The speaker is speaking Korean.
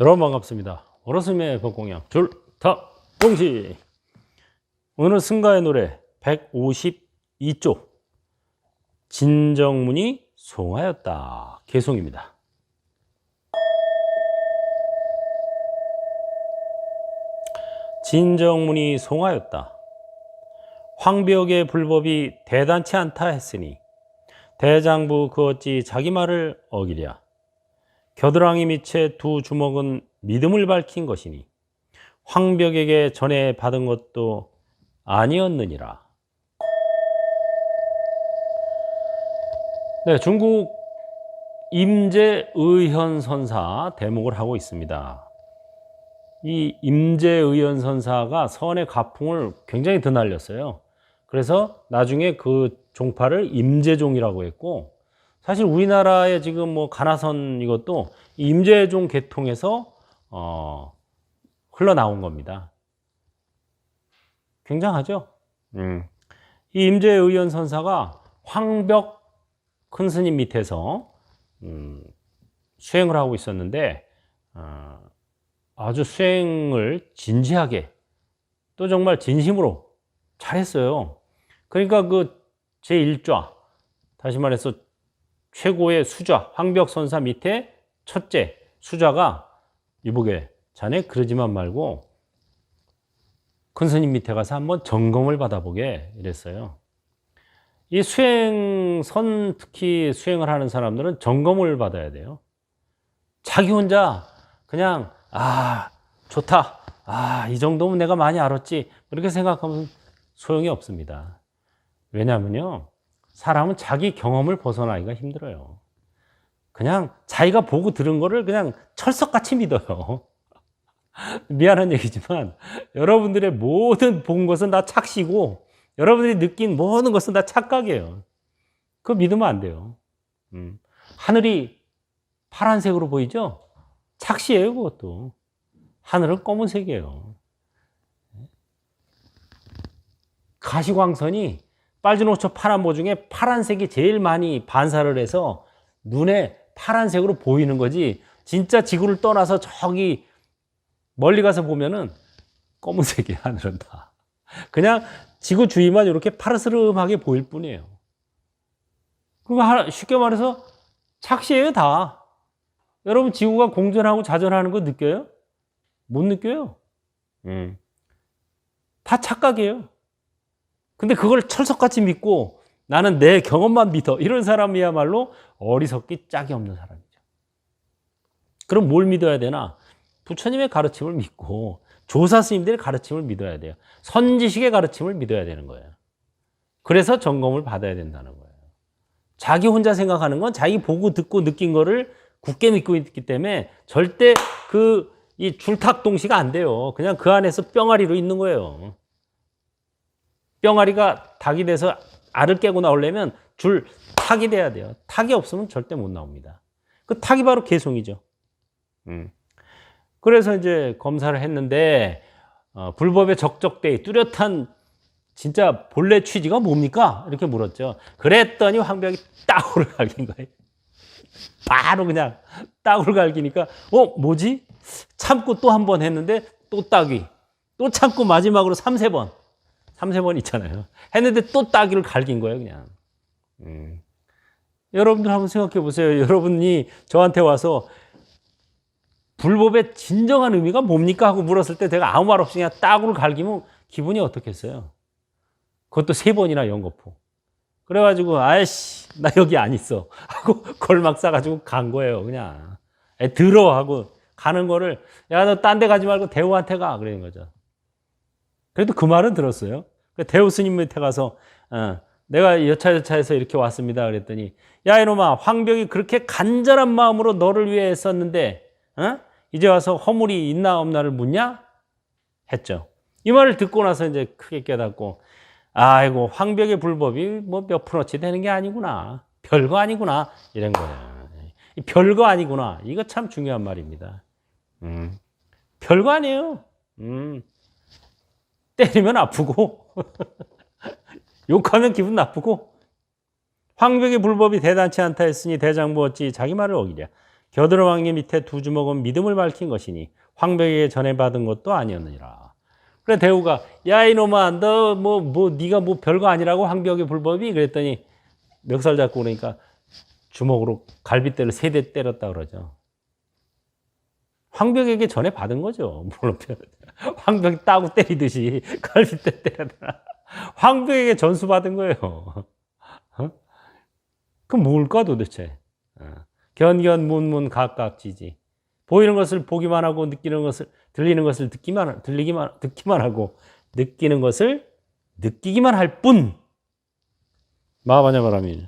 여러분 반갑습니다. 오로스의 법공양 줄타 동시 오늘 승가의 노래 152조 진정문이 송하였다 개송입니다. 진정문이 송하였다. 황벽의 불법이 대단치 않다 했으니 대장부 그 어찌 자기 말을 어기랴. 겨드랑이 밑에 두 주먹은 믿음을 밝힌 것이니 황벽에게 전에 받은 것도 아니었느니라. 네, 중국 임재의현 선사 대목을 하고 있습니다. 이 임재의현 선사가 선의 가풍을 굉장히 드날렸어요. 그래서 나중에 그 종파를 임재종이라고 했고 사실 우리나라에 지금 뭐 가나선 이것도 임재종 계통에서 어, 흘러나온 겁니다. 굉장하죠? 음. 이 임재의원 선사가 황벽 큰 스님 밑에서 음, 수행을 하고 있었는데 어, 아주 수행을 진지하게 또 정말 진심으로 잘했어요. 그러니까 그 제1좌 다시 말해서 최고의 수좌 황벽선사 밑에 첫째 수좌가 이보게 자네 그러지만 말고 큰 스님 밑에 가서 한번 점검을 받아보게 이랬어요. 이 수행선 특히 수행을 하는 사람들은 점검을 받아야 돼요. 자기 혼자 그냥 아 좋다 아 이 정도면 내가 많이 알았지 그렇게 생각하면 소용이 없습니다. 왜냐하면요 사람은 자기 경험을 벗어나기가 힘들어요. 그냥 자기가 보고 들은 거를 그냥 철석같이 믿어요. 미안한 얘기지만 여러분들의 모든 본 것은 다 착시고 여러분들이 느낀 모든 것은 다 착각이에요. 그거 믿으면 안 돼요. 음. 하늘이 파란색으로 보이죠? 착시예요, 그것도. 하늘은 검은색이에요. 가시광선이 빨주노초 파란보 중에 파란색이 제일 많이 반사를 해서 눈에 파란색으로 보이는 거지. 진짜 지구를 떠나서 저기 멀리 가서 보면은 검은색이야 하늘은 다. 그냥 지구 주위만 이렇게 파르스름하게 보일 뿐이에요. 그거 쉽게 말해서 착시예요 다. 여러분 지구가 공전하고 자전하는 거 느껴요? 못 느껴요. 음. 다 착각이에요 근데 그걸 철석같이 믿고 나는 내 경험만 믿어. 이런 사람이야말로 어리석기 짝이 없는 사람이죠. 그럼 뭘 믿어야 되나? 부처님의 가르침을 믿고 조사 스님들의 가르침을 믿어야 돼요. 선지식의 가르침을 믿어야 되는 거예요. 그래서 점검을 받아야 된다는 거예요. 자기 혼자 생각하는 건 자기 보고 듣고 느낀 거를 굳게 믿고 있기 때문에 절대 그 이 줄탁 동시가 안 돼요. 그냥 그 안에서 뿅아리로 있는 거예요. 뿅아리가 닭이 돼서 알을 깨고 나오려면 줄 탁이 돼야 돼요. 탁이 없으면 절대 못 나옵니다. 그 탁이 바로 개송이죠. 음. 그래서 이제 검사를 했는데 어, 불법의 적적대의 뚜렷한 진짜 본래 취지가 뭡니까? 이렇게 물었죠. 그랬더니 황벽이 따구를 갈긴 거예요. 바로 그냥 따구를 갈기니까 어 뭐지? 참고 또 한 번 했는데 또 따기. 또 참고 마지막으로 3, 세 번. 3, 세번 있잖아요. 했는데 또 따기를 갈긴 거예요, 그냥. 음. 여러분들 한번 생각해 보세요. 여러분이 저한테 와서 불법의 진정한 의미가 뭡니까? 하고 물었을 때 제가 아무 말 없이 그냥 따구를 갈기면 기분이 어떻겠어요? 그것도 세 번이나 연거푸. 그래가지고, 아이씨, 나 여기 안 있어. 하고 걸막 싸가지고 간 거예요, 그냥. 에, 들어. 하고 가는 거를, 야, 너 딴 데 가지 말고 대우한테 가. 그러는 거죠. 그래도 그 말은 들었어요. 그 대우 스님 밑에 가서 어, 내가 여차여차해서 이렇게 왔습니다. 그랬더니 야 이놈아 황벽이 그렇게 간절한 마음으로 너를 위해 했었는데 어? 이제 와서 허물이 있나 없나를 묻냐? 했죠. 이 말을 듣고 나서 이제 크게 깨닫고 아이고 황벽의 불법이 뭐몇 프로치 되는 게 아니구나. 별거 아니구나. 이런 거예요. 별거 아니구나. 이거 참 중요한 말입니다. 음. 별거 아니에요. 음. 때리면 아프고 욕하면 기분 나쁘고 황벽의 불법이 대단치 않다 했으니 대장부 어찌 자기 말을 어기랴 겨드름 왕의 밑에 두 주먹은 믿음을 밝힌 것이니 황벽에게 전해받은 것도 아니었느니라. 그래 대우가 야 이놈아 너 뭐뭐 네가 뭐 별거 아니라고 황벽의 불법이 그랬더니 멱살 잡고 그러니까 주먹으로 갈빗대를 세 대 때렸다 그러죠. 황벽에게 전해 받은 거죠. 물론 황벽이 따고 때리듯이 갈빗대 때려다. 황벽에게 전수 받은 거예요. 어? 그 뭘까 도대체? 어. 견견 문문 각각 지지. 보이는 것을 보기만 하고 느끼는 것을 들리는 것을 듣기만 들리기만 듣기만 하고 느끼는 것을 느끼기만 할 뿐. 마하바냐 바라밀.